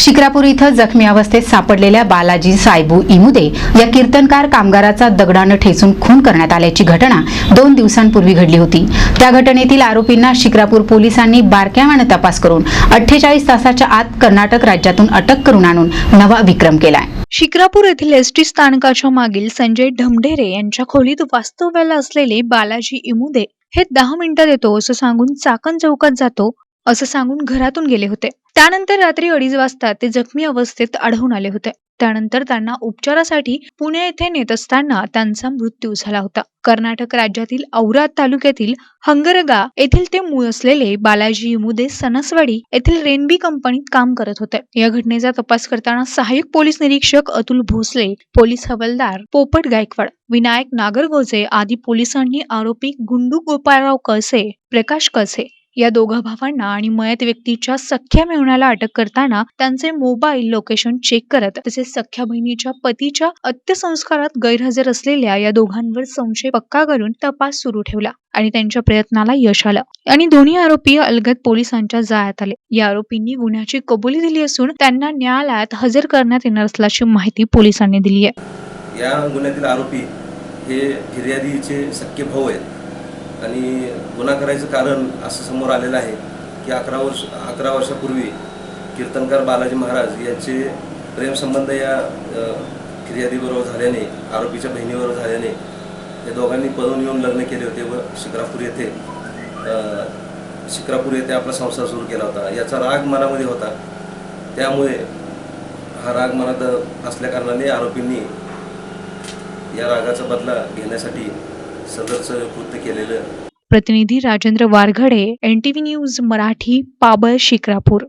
शिक्रापूर इथं जखमी अवस्थेत सापडलेल्या बालाजी सायबू इमुदे या कीर्तनकार कामगाराचा दगडानं ठेचून खून करण्यात आल्याची घटना दोन दिवसांपूर्वी घडली होती. त्या घटनेतील आरोपींना शिक्रापूर पोलिसांनी बारक्यावानं तपास करून अठ्ठेचाळीस तासाच्या आत कर्नाटक राज्यातून अटक करून आणून नवा विक्रम केलाय. शिक्रापूर येथील एस टी स्थानकाच्या मागील संजय ढमढेरे यांच्या खोलीत वास्तव्याला असलेले बालाजी इमुदे हे दहा मिनिटात येतो असं सांगून चाकण चौकात जातो असं सांगून घरातून गेले होते. त्यानंतर रात्री अडीच वाजता ते जखमी अवस्थेत आढळून आले होते. त्यानंतर त्यांना उपचारासाठी पुणे येथे नेत असताना त्यांचा मृत्यू झाला होता. कर्नाटक राज्यातील औराद तालुक्यातील हंगरगा येथील ते मूळ असलेले बालाजी मुदे सनसवाडी येथील रेनबी कंपनीत काम करत होते. या घटनेचा तपास करताना सहाय्यक पोलीस निरीक्षक अतुल भोसले पोलीस हवालदार पोपट गायकवाड विनायक नागरगोजे आदी पोलिसांनी आरोपी गुंडू गोपाळराव कळसे प्रकाश कळसे या दोघा भावांना आणि मयत व्यक्तीच्या सख्या मेहुण्याला अटक करताना त्यांचे मोबाईल लोकेशन चेक करत तसेच सख्या बहिणीच्या पतीच्या अंत्यसंस्कारात गैरहजर असलेल्या या दोघांवर संशय पक्का करून तपास सुरू ठेवला आणि त्यांच्या प्रयत्नाला यश आलं. आणि दोन्ही आरोपी अलगद पोलिसांच्या जाळ्यात आले. या आरोपींनी गुन्ह्याची कबुली दिली असून त्यांना न्यायालयात हजर करण्यात येणार असल्याची माहिती पोलिसांनी दिली आहे. या गुन्ह्यातील आरोपी हे फिर्यादीचे सख्य भाऊ आहेत. आणि गुन्हा करायचं कारण असं समोर आलेलं आहे की अकरा वर्ष अकरा वर्षापूर्वी कीर्तनकार बालाजी महाराज यांचे प्रेमसंबंध या फिर्यादीबरोबर झाल्याने आरोपीच्या बहिणीबरोबर झाल्याने या दोघांनी पळून येऊन लग्न केले होते व शिक्रापूर येथे शिक्रापूर येथे आपला संसार सुरू केला होता. याचा राग मनामध्ये होता. त्यामुळे हा राग मनात असल्याकारणाने आरोपींनी या रागाचा बदला घेण्यासाठी सदरचं कृत्य केलेलं. प्रतिनिधी Rajendra Warghade N T V news Marathi Pabal Shikrapur.